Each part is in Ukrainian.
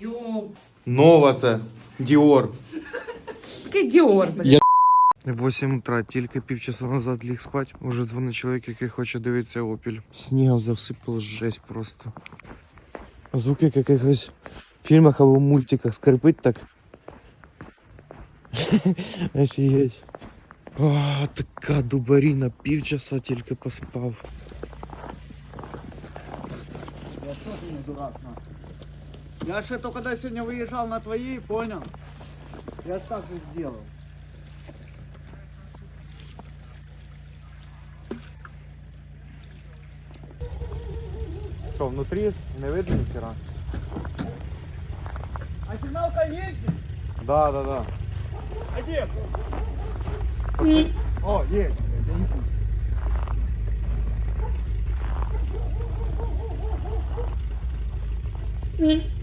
Йоп. Нова це. Діор. Таке Діор, блядь. Я- 8 утра, тільки півчаса назад ліг спать. Уже дзвонить чоловік, який хоче дивитися опіль. Снігом засипало жесть просто. Звук як в якихось фільмах або мультиках скрипить так. Офігеть. О, така дубаріна, півчаса тільки поспав. Я тоже не дурак, на. я же только когда сегодня выезжал на твои, понял? Я так же сделал. Що, внутрі не видно ніхера? А сигналка ездит? Да, да, да. А где? О, есть. блядь, я не пусть.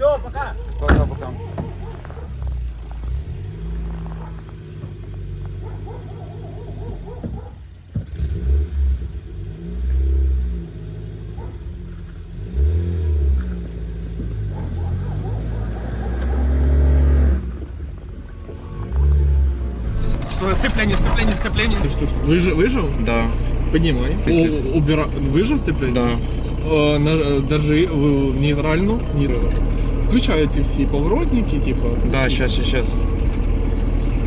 Все, пока. Пока, пока. Что, сцепление, сцепление, сцепление. Ты что, что выжил? выжил? Да. Поднимай. У, убира... Выжил сцепление? Да. Э, на- э, Держи в, в нейтральну. Нейтральну. Включай ці всі поворотники, типа. Да, щас, щас, щас.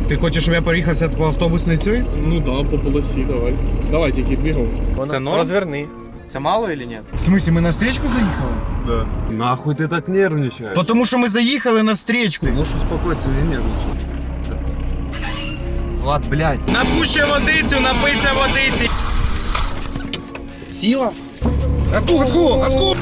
Ти хочеш, щоб я проїхався по автобусній цій? Ну да, по полосі, давай. Давай тільки бігав. Це норм? Розверни. Це мало чи ні? В смысле, мы на встречку заехали? Да. Нахуй ты так нервничаешь? Потому что мы заехали на встречку. Ты можешь успокоиться и нервничать. Влад, блядь. Напуще водицю, напиться водиці. Сіла? Атку, атку, атку!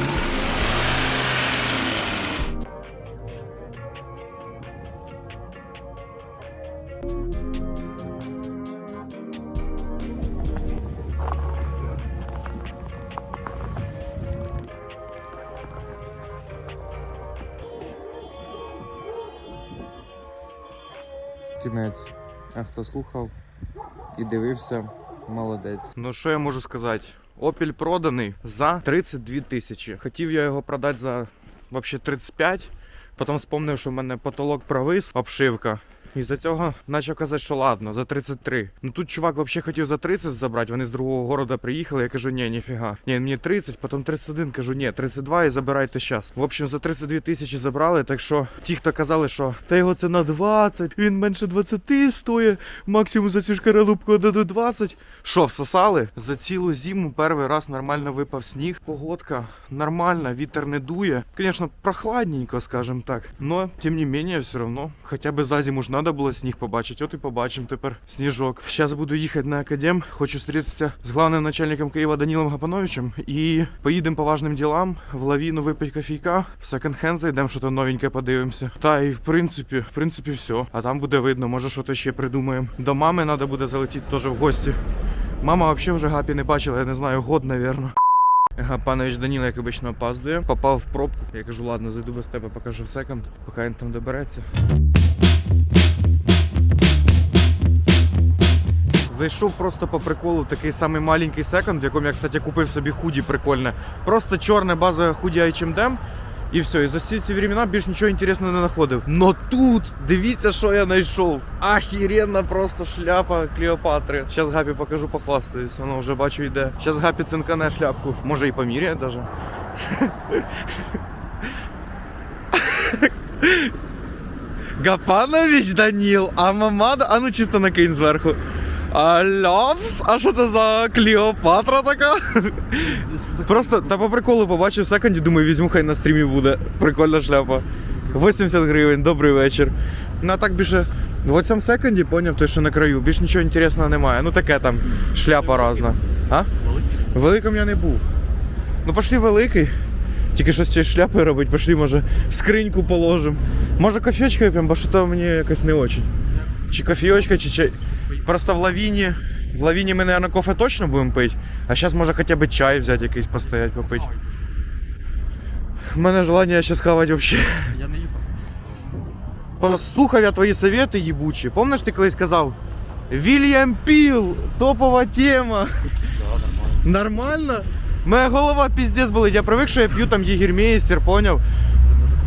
Кінець. А хто слухав і дивився, молодець. Ну що я можу сказати? Опіль проданий за 32 тисячі. Хотів я його продати за взагалі 35. Потім вспомнив, що в мене потолок провис, обшивка. І за цього почав казати, що ладно, за 33. Ну тут чувак взагалі хотів за 30 забрати. Вони з другого города приїхали. Я кажу, ні, ніфіга. Ні, мені 30, потім 31, кажу, ні, 32 і забирайте зараз. В общем, за 32 тисячі забрали. Так що ті, хто казали, що та його це на 20, він менше 20 стоїть, максимум за цю шкаралупку дадуть 20. Що, всосали? За цілу зиму перший раз нормально випав сніг. Погодка нормальна, вітер не дує. Звісно, прохладненько, скажем так. Но, тим не менее, все равно. Хоча б за зиму ж треба було сніг побачити. От і побачимо тепер сніжок. Зараз буду їхати на академ. Хочу зустрітися з главним начальником Києва Данілом Гапановичем. І поїдемо по важним ділам в лавіну випити кофійка. В секонд-хенд зайдемо, що то новеньке подивимося. Та і в принципі, в принципі, все. А там буде видно, може щось ще придумаємо. До мами треба буде залетіти теж в гості. Мама взагалі вже гапі не бачила, я не знаю, год, навірно. Гапанович Даніла, як обично, опаздує. Попав в пробку. Я кажу, ладно, зайду без тебе, покажу в секонд, поки він там добереться. Зайшов просто по приколу такий самий маленький секонд, в якому я, кстати, купив собі худі прикольне. Просто чорне базове худі H&M. І все, і за всі ці времена більш нічого інтересного не знаходив. Но тут, дивіться, що я знайшов. Ахіренна просто шляпа Клеопатри. Зараз Гапі покажу, похвастаюсь. Воно вже бачу йде. Зараз Гапі цинкане шляпку. Може і поміряє даже. Гапанович Даніл, а мамада. А ну чисто накинь зверху. Алявс? А що це за Клеопатра така? Просто та по приколу побачив секонді, думаю, візьму, хай на стрімі буде. Прикольна шляпа. 80 гривень, добрий вечір. Ну а так більше. В цьому секонді, поняв, той, що на краю, більш нічого інтересного немає. Ну таке там шляпа разна. А? Великим я не був. Ну пошли великий. Тільки що з цією шляпою робить, пошли, може, скриньку положимо. Може кофеечка вип'ємо, бо що то мені якось не очень. Чи кофійочка, чи чай. Просто в лавіні. В лавіні ми, мабуть, кофе точно будемо пити. А зараз може хоча б чай взяти якийсь постоять попити. У мене желання зараз хавати взагалі. Я не їбав. Послухав я твої совети їбучі. Помниш, ти колись казав? Вільям Піл, топова тема. нормально. Нормально? Моя голова пиздец болить. Я привик, що я п'ю там єгермейстер, поняв?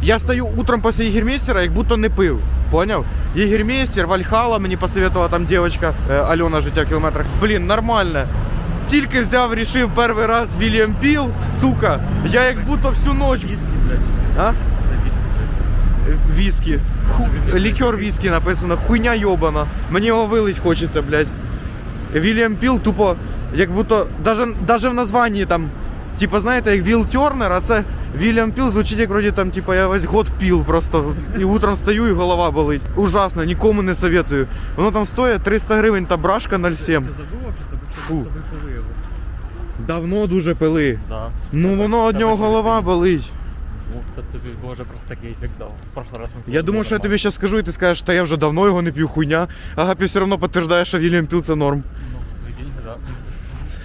Я стою утром після єгермейстера, як будто не пив. Поняв? Єгермейстер, Вальхала мені посоветувала там дівчинка е, Альона життя в кілометрах. Блін, нормально. Тільки взяв, рішив перший раз Вільям Піл, сука. Я як будто всю ніч. А? Віскі. Ху... Лікер віскі написано, хуйня йобана. Мені його вилить хочеться, блядь. Вільям Піл тупо, як будто, даже, даже в названні там, типа, знаєте, як Віл Тернер, а це Вільям Піл звучить як вроді там, типа, я весь год піл просто. І утром стою і голова болить. Ужасно, нікому не советую. Воно там стоїть 300 гривень та брашка 0,7. Ти забув, що це Фу. з тобою пили? Давно дуже пили. Да. Ну воно від нього голова болить. Ну, це тобі може просто такий ефект дав. В раз ми Я думаю, що я тобі зараз скажу, і ти скажеш, що я вже давно його не п'ю хуйня. А Гапі все одно підтверджує, що Вільям Піл це норм. Ну, деньги, да.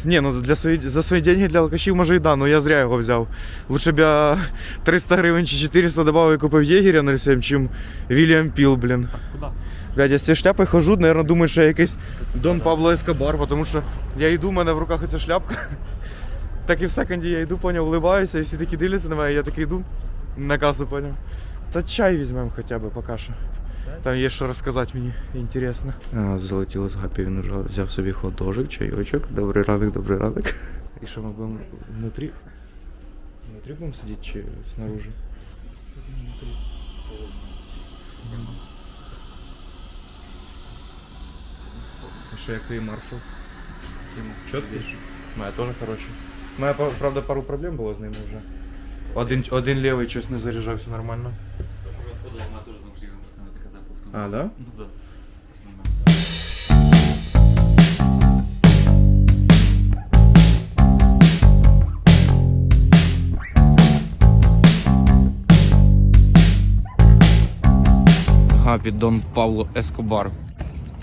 Ні, ну для свої, за свої деньги для алкашів може і да, але я зря його взяв. Лучше б я 300 гривень чи 400 додав і купив Єгеря 07, чим Вільям Піл, блін. Куда? Блядь, я з цією шляпою хожу, наверное, думаю, що я якийсь Дон Пабло Ескобар, тому що я йду, у мене в руках оця шляпка. Так і в секонді я йду, поняв, улибаюся, і всі такі дивляться на мене, я такий йду на касу, поняв. Та чай візьмемо хоча б поки що. Там є що розказати мені, інтересно. Залетіло з гапі, він вже взяв собі ходожик, чайочок. Добрий ранок, добрий ранок. І що ми будемо внутрі? Внутрі будемо сидіти чи снаружи? І що, як твій маршал? Чіткий? Моя теж хороша. Моя, правда, пару проблем було з ним вже. Один, один лівий щось не заряджався нормально. А, да? Ну, да. Гапі Дон Павло Ескобар.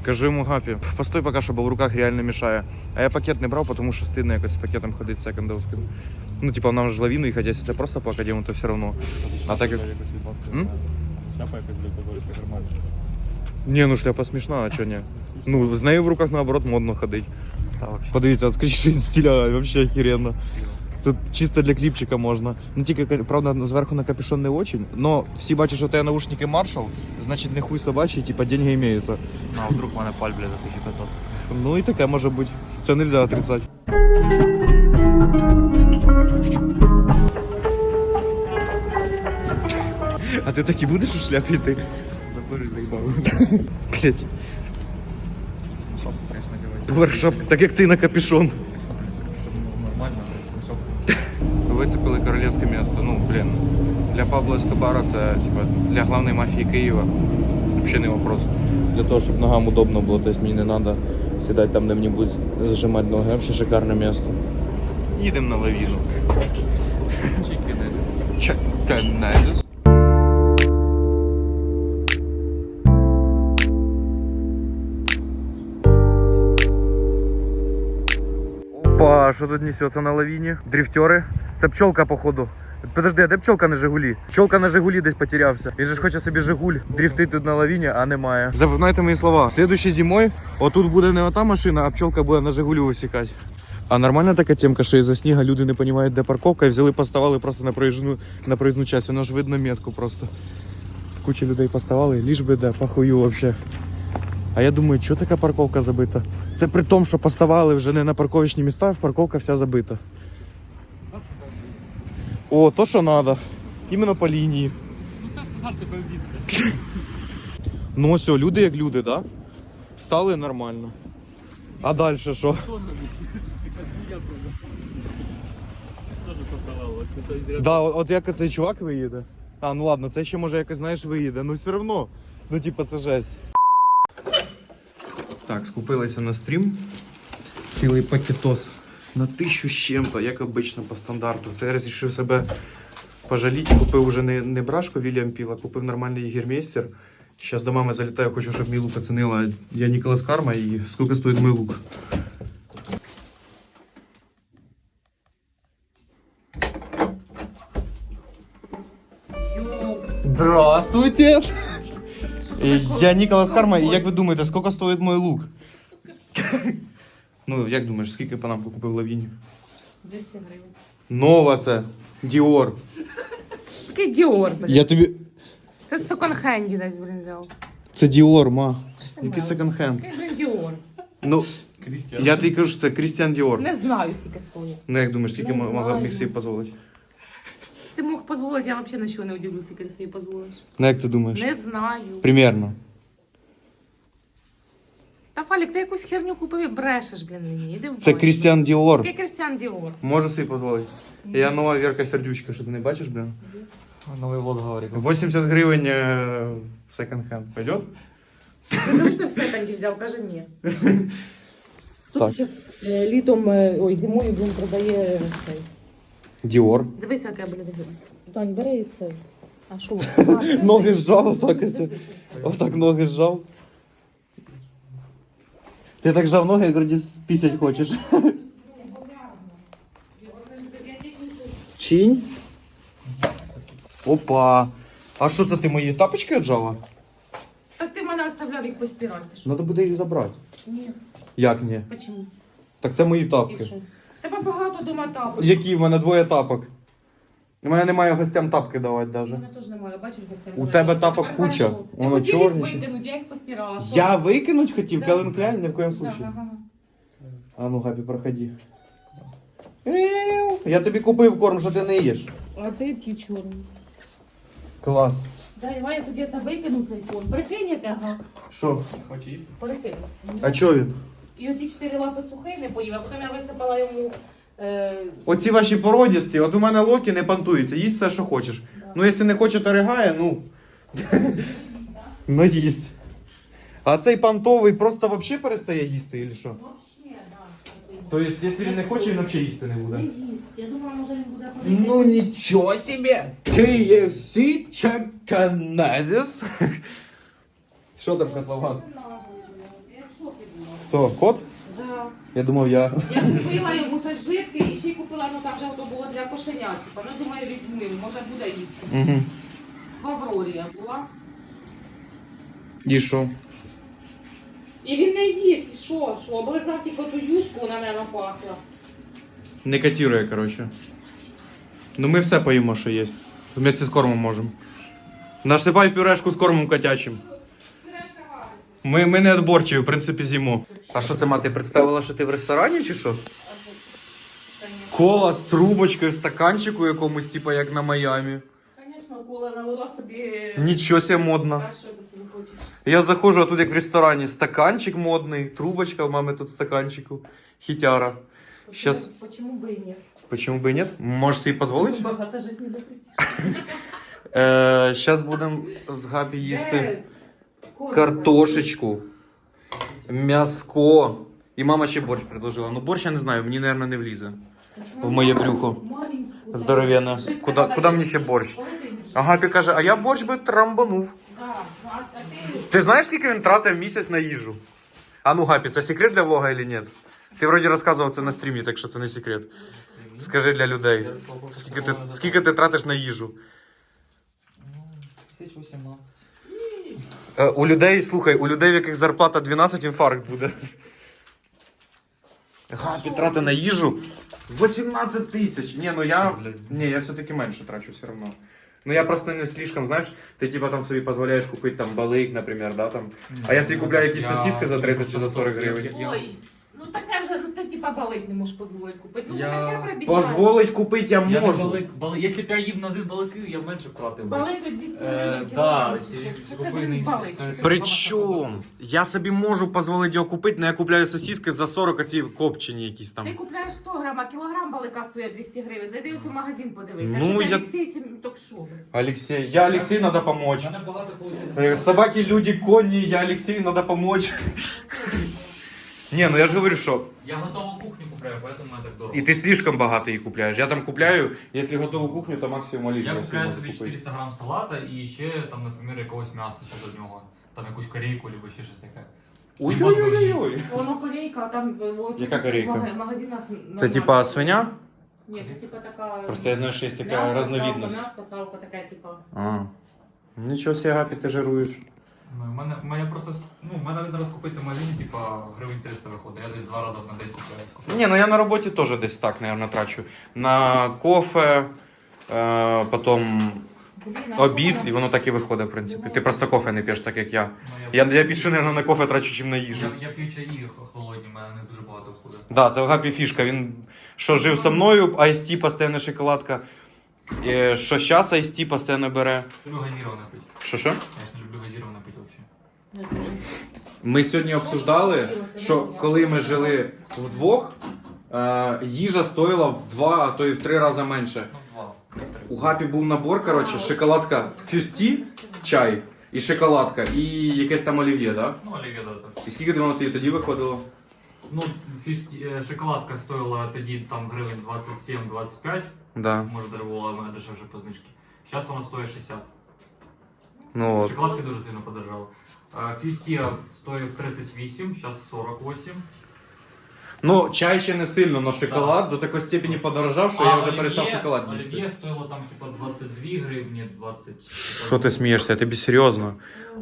Кажу йому Гапі, постой поки що, бо в руках реально мішає. А я пакет не брав, тому що стидно якось з пакетом ходити секондовським. Ну, типа, нам ж лавіну їхати, якщо це просто по академу, то все одно. А так як. М? Шляпа якась, блядь, позорська, нормально. Ні, ну шляпа смішна, а чого ні? Ну, з нею в руках наоборот модно ходить. Та, вообще. Подивіться, от скажіть стиля, вообще охеренно. Тут чисто для кліпчика можна. Ну тільки, правда, зверху на капюшон не очень. Но всі бачать, що у тебе наушники Marshall, значить не хуй собачий, типа деньги імеються. Ну, а вдруг в мене паль, блядь, за 1500. Ну і таке може бути. Це нельзя отрицати. А ти так і будеш у шляпі йти? Забери, заїбав. Блять. Шоп, конечно, говорить. Так як ти на капюшон. Щоб нормально, але шоп. Вицепили королівське місто. Ну, блін. Для Пабло Ескобара це типа, для головної мафії Києва. Взагалі не вопрос. Для того, щоб ногам удобно було, тобто мені не треба сідати там, де мені будуть зажимати ноги. Взагалі шикарне місто. Їдемо на лавіну. Чеканезіс. Опа, що тут несеться на лавіні? Дрифтери. Це пчелка, походу. Подожди, а де пчелка на Жигулі? Пчелка на Жигулі десь потерявся. Він же ж хоче собі Жигуль дрифтити тут на лавіні, а немає. Запам'ятайте мої слова. Слідуючою зимою отут буде не ота машина, а пчелка буде на Жигулі висікати. А нормальна така темка, що із-за сніга люди не розуміють, де парковка, і взяли, поставили просто на проїжджу, на проїзну часть. Воно ж видно метку просто. Куча людей поставили, ліж би де, похую вообще. А я думаю, що така парковка забита? Це при тому, що поставали вже не на парковочні міста, парковка вся забита. О, то що треба. Іменно по лінії. Ну, це стандарт тебе від. Ну ось, люди як люди, да? Стали нормально. А далі що? Це ж теж поставало. Да, от, от як цей чувак виїде. А, ну ладно, це ще може якось, знаєш, виїде, ну все одно. Ну, типа, це жесть. Так, скупилися на стрім. Цілий пакетос на тисячу з чим-то, як обично по стандарту. Це я вирішив себе пожаліти. Купив уже не, не брашку Вільям Піла, купив нормальний єгермейстер. Зараз до мами залітаю, хочу, щоб мій лук оцінила. Я Ніколас Карма і скільки стоїть мій лук. Здравствуйте! Е, Я Ніколас Карма, і як ви думаєте, скільки стоїть мій лук? Ну, як думаєш, скільки по нам купив лавіні? 200 гривень. Нова це. Діор. Такий Діор, блін. Я тобі. Це в секонд-хенді десь, блін, взяв. Це Діор, ма. Який секонд-хенд? Такий, блін, Діор. Ну, Крістіан. я тобі кажу, що це Крістіан Діор. Не знаю, скільки стоїть. Ну як думаєш, скільки Не м- могла б міг собі дозволити? Ти мог дозволити, я взагалі нічого не удивлюся, скільки ти собі дозволиш. Ну як ти думаєш? Не знаю. Примерно. Та Фалік, ти якусь херню купив і брешеш, блін, мені. Іди в Це. Крістіан Діор. Який Крістіан Діор. Можу собі дозволити. Я нова Вірка Сердючка, що ти не бачиш, блін? Новий влог говорить. 80 гривень е, в секонд-хенд. Пойдет? Ти точно в секонді взяв, каже ні. Хто Так. це зараз літом, е, ой, зимою він продає цей. Діор. Дивись, яке, блін. Тань, бери це. А що? Ноги зжав, отак ось. Отак ноги зжав. Ти так жав ноги, як вроді пісять хочеш. Чинь? Опа. А що це ти мої тапочки віджала? Так ти мене оставляв їх постирати. Треба буде їх забрати. Ні, Як ні? почему? Так це мої І тапки. що? Тебе багато дома тапок. Які? В мене двоє тапок. У мене немає гостям тапки давати У мене теж немає, бачиш, гостей. У тебе тапок куча. Ти Воно хотів їх чорні. викинуть, я їх постирала. Я викинуть хотів, Да. Кевін Кляйн, ні в коєму Да, случае. ага. А ну, Габі, проходи. Я тобі купив корм, що ти не їш. А ти ті чорні. Клас. Да, Іван, я тоді це викину цей фон. Прикинь, яке, ага. Що? Хоче їсти? Прикинь. А чо він? І оті чотири лапи сухий не поїв, а потім я висипала йому... Е, Оці ваші породісті, от у мене локі не пантується, їсть все, що хочеш. Ну, якщо не хоче, то ригає, ну. ну їсть. А цей пантовий просто взагалі перестає їсти, чи що? вообще, да. Тобто, якщо він не хоче, він взагалі їсти не Не буде. їсть. Я думала, може він буде ходити. Ну нічого собі! KFC Чеканезіс. Що там, котлован? Я в шокі була. Хто, кот? Да. Я думав, я. Я купила йому це і ще й купила, ну там вже то було для кошенят. Типа, ну думаю, візьму йому, може буде їсти. Угу. В Аврорі я була. І що? І він не їсть, і що, що, облизав тільки ту юшку, вона не напахла. Не котирує, коротше. Ну ми все поїмо, що є. Вместе з кормом можемо. Насипай пюрешку з кормом котячим. Ми, ми не відборчі, в принципі, з'їмо. А що це мати представила, що ти в ресторані чи що? Кола з трубочкою, в стаканчику якомусь, типу, як на Майамі. Звісно, кола налила собі. Нічого себе модно. А що ти хочеш? Я заходжу, а тут як в ресторані, стаканчик модний, трубочка в мами тут в стаканчику, хітяра. Щас. Почему бы и нет? Почему бы и нет? Можеш собі дозволити? Багато жити не запретиш. Е, Зараз будемо з Габі їсти Е. картошечку, м'яско. І мама ще борщ предложила. Ну борщ я не знаю, мені, мабуть, не влізе. в моє брюхо. Здоровенно. Куда, куди мені ще борщ? А Габі каже, а я борщ би трамбанув. Ну, Ти знаєш, скільки він тратив місяць на їжу? А ну, Гапі, це секрет для влога чи ні? Ти вроді розказував це на стрімі, так що це не секрет. Скажи для людей. Скільки ти, скільки ти тратиш на їжу? 1018. Е, у людей, слухай, у людей, в яких зарплата 12, інфаркт буде. Гапі тратить на їжу 18 тисяч. Ні, ну я. Ні, я все-таки менше трачу все одно. Ну я просто не слишком, знаєш, ти типа там собі дозволяєш купити там балик, наприклад, да, там. А я собі купляю якісь сосиски за 30 чи за 40 гривень. Ой, Ну таке вже, ну ти типа балик не можеш дозволити купити. Ну вже Я- таке прибігає. Позволить купити я Я не можу. балик, балик. Якщо б я їв на один балики, я б менше платив. би. Балик від 200 Е, гривень. да, кілограм. чи- Це тебе купив не- балик. це- це- Причому я собі можу дозволити його купити, але я купляю сосиски за 40, а ці копчені якісь Ти там. купляєш 100 грам, а кілограм балика стоїть 200 гривень. Зайди ось в магазин, подивися. Ну, Ну, я- я... Олексій, сім- так? Алексей, я Алексей, надо У помочь. мене багато виходить. Э, Собаки, люди, кони, я Алексей, надо помочь. Не, ну я же говорю, что Я готову кухню купляю, поэтому я так дорого. и ты слишком богато их купляешь. Я там купляю, если готовую кухню, то максимум оливье. Я купляю можу собі купити. 400 грам салата і ще там, наприклад, якогось м'яса ще до нього. Там якусь корейку або ще щось таке. Ой-ой-ой-ой. Воно корейка, а там е, от, Яка корейка? в мага- магазинах. Це нормально. типа свиня? Ні, це типа така. Просто я знаю, що є така м'ясо, разновидность. Салка, м'ясо, салка така, типа. А. Ничего себе, Гапи, ты жируешь. Ну, в мене, в мене просто, ну, в мене зараз купиться в магазині, типа, гривень 300 виходить. Я десь два рази на день купляю. Ні, ну я на роботі теж десь так, мабуть, трачу. На кофе, е, потім обід, і воно так і виходить, в принципі. Ти просто кофе не п'єш, так як я. Ну, я, Я, я більше, мабуть, на кофе трачу, ніж на їжу. я, я п'ю чаї холодні, в мене не дуже багато входить. Да, це в Гапі фішка. Він що жив со мною, айсті постійно шоколадка. І що зараз айсті постійно бере. Люблю газіроване пити. Що що? Я ж не люблю взагалі. Ми сьогодні обсуждали, що коли ми жили вдвох, е, їжа стоїла в два, а то і в три рази менше. У Гапі був набор, коротше, шоколадка фюсті, чай і шоколадка, і якесь там олів'є, да? Ну, олів'є, да, так. І скільки воно тобі тоді виходило? Ну, фіст- е, шоколадка стоїла тоді там гривень 27-25, Да. може даже була в дешевше по знижці. Зараз вона стоїть 60. Ну от. Шоколадки дуже сильно подорожали. Фістія стоїв 38, зараз 48. Ну, чай ще не сильно, але шоколад до такої степені подорожав, що я вже перестав шоколад їсти. Олів'є стоїло там типа 22 гривні, 20. Що ти смієшся? Я тобі серйозно.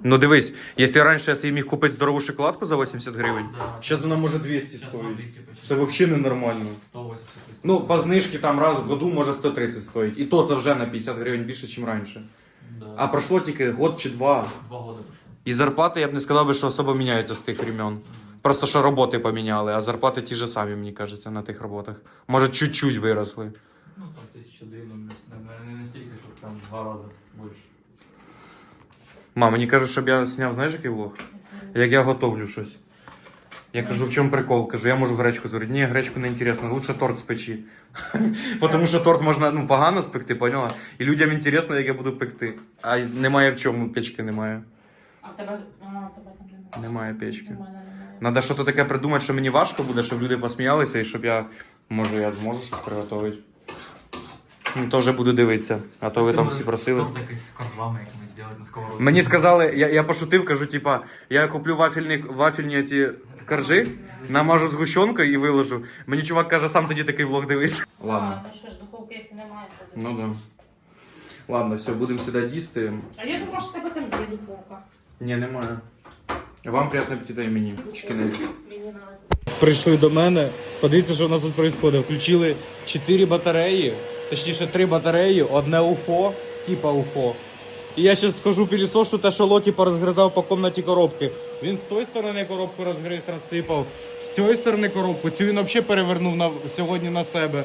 Ну дивись, якщо раніше я собі міг купити здорову шоколадку за 80 гривень, Да. зараз вона може 200 Щас стоїть. 200 почти. Це взагалі ненормально. 180. Ну, по знижці там раз в году може 130 стоїть. І то це вже на 50 гривень більше, ніж раніше. Да. А пройшло тільки год чи два. Два года пішло. І зарплати я б не сказав би, що особо міняються з тих времен. Просто що роботи поміняли, а зарплати ті ж самі, мені кажеться, на тих роботах. Може, чуть-чуть виросли. Ну там тисяча дві, не, настільки, щоб в два рази більше. Мам, мені кажуть, щоб я зняв, знаєш, який влог? Як я готовлю щось. Я кажу, в чому прикол? Кажу, я можу гречку зварити. Ні, гречку не інтересно, лучше торт спечи. Тому що торт можна ну, погано спекти, поняла? І людям інтересно, як я буду пекти. А немає в чому, печки немає. В тебе, а, тебе там немає. Немає печки. Немає. Надо щось таке придумати, що мені важко буде, щоб люди посміялися і щоб я. Може, я зможу щось приготувати. Ну, то вже буду дивитися, а то ви там всі просили. Торт якийсь коржами, як ми зробили на сковородці. Мені сказали, я, я пошутив, кажу, типа, я куплю вафельні, вафельні ці коржі, намажу згущенкою і виложу. Мені чувак каже, сам тоді такий влог дивись. Ладно. А, ну що ж, духовки, якщо немає, що ти Ну да. Ладно, все, будемо сюди їсти. А я думала, що тебе там є духовка. Ні, немає. Вам приємного апетиту і мені. Надо. Прийшли до мене. Подивіться, що у нас тут відбувається. Включили 4 батареї, точніше 3 батареї, одне УФО, типа УФО. І я зараз схожу пілісошу, те, що Локі порозгризав по комнаті коробки. Він з тої сторони коробку розгриз, розсипав, з цієї сторони коробку, цю він взагалі перевернув на, сьогодні на себе.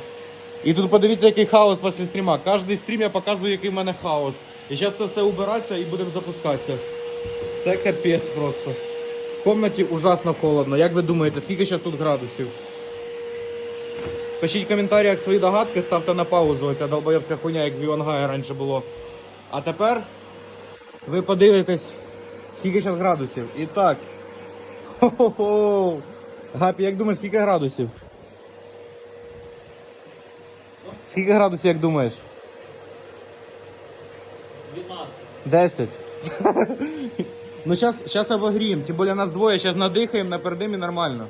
І тут подивіться, який хаос після стріма. Кожний стрім я показую, який в мене хаос. І зараз це все убиратися і будемо запускатися. Це капець просто. В комнаті ужасно холодно. Як ви думаєте, скільки зараз тут градусів? Пишіть в коментарях свої догадки, ставте на паузу. Оця долбойовська хуйня, як в Івангая раніше було. А тепер ви подивитесь, скільки зараз градусів. І так. Хо-хо-хо. Гапі, як думаєш, скільки градусів? Скільки градусів, як думаєш? 12. 10. Ну сейчас, сейчас обогреем. Тем более нас двое, сейчас надыхаем, напердим і нормально.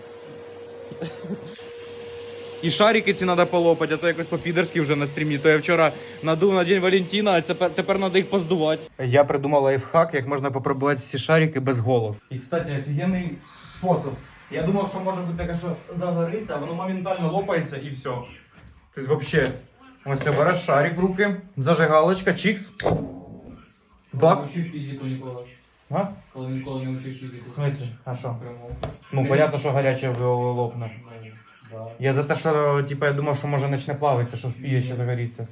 І шарики ці треба полопати, а то якось по-підерськи вже на стрімі. То я вчора надув на День Валентина, а тепер, тепер треба їх поздувати. Я придумав лайфхак, як можна попробувати ці шарики без голов. І, кстати, офігенний спосіб. Я думав, що може бути таке, що загориться, а воно моментально лопається і все. Тобто взагалі, ось це береш шарик в руки, зажигалочка, чікс. Бак. А? Коли ніколи не учив фізику. В смысле? А що? Прямо. Ну, понятно, що гаряче лопне. Я за те, що типу, я думав, що може почне плавитися, що спіє ще загоріться.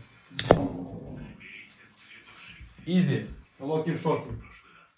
Ізі. Локі в шокі.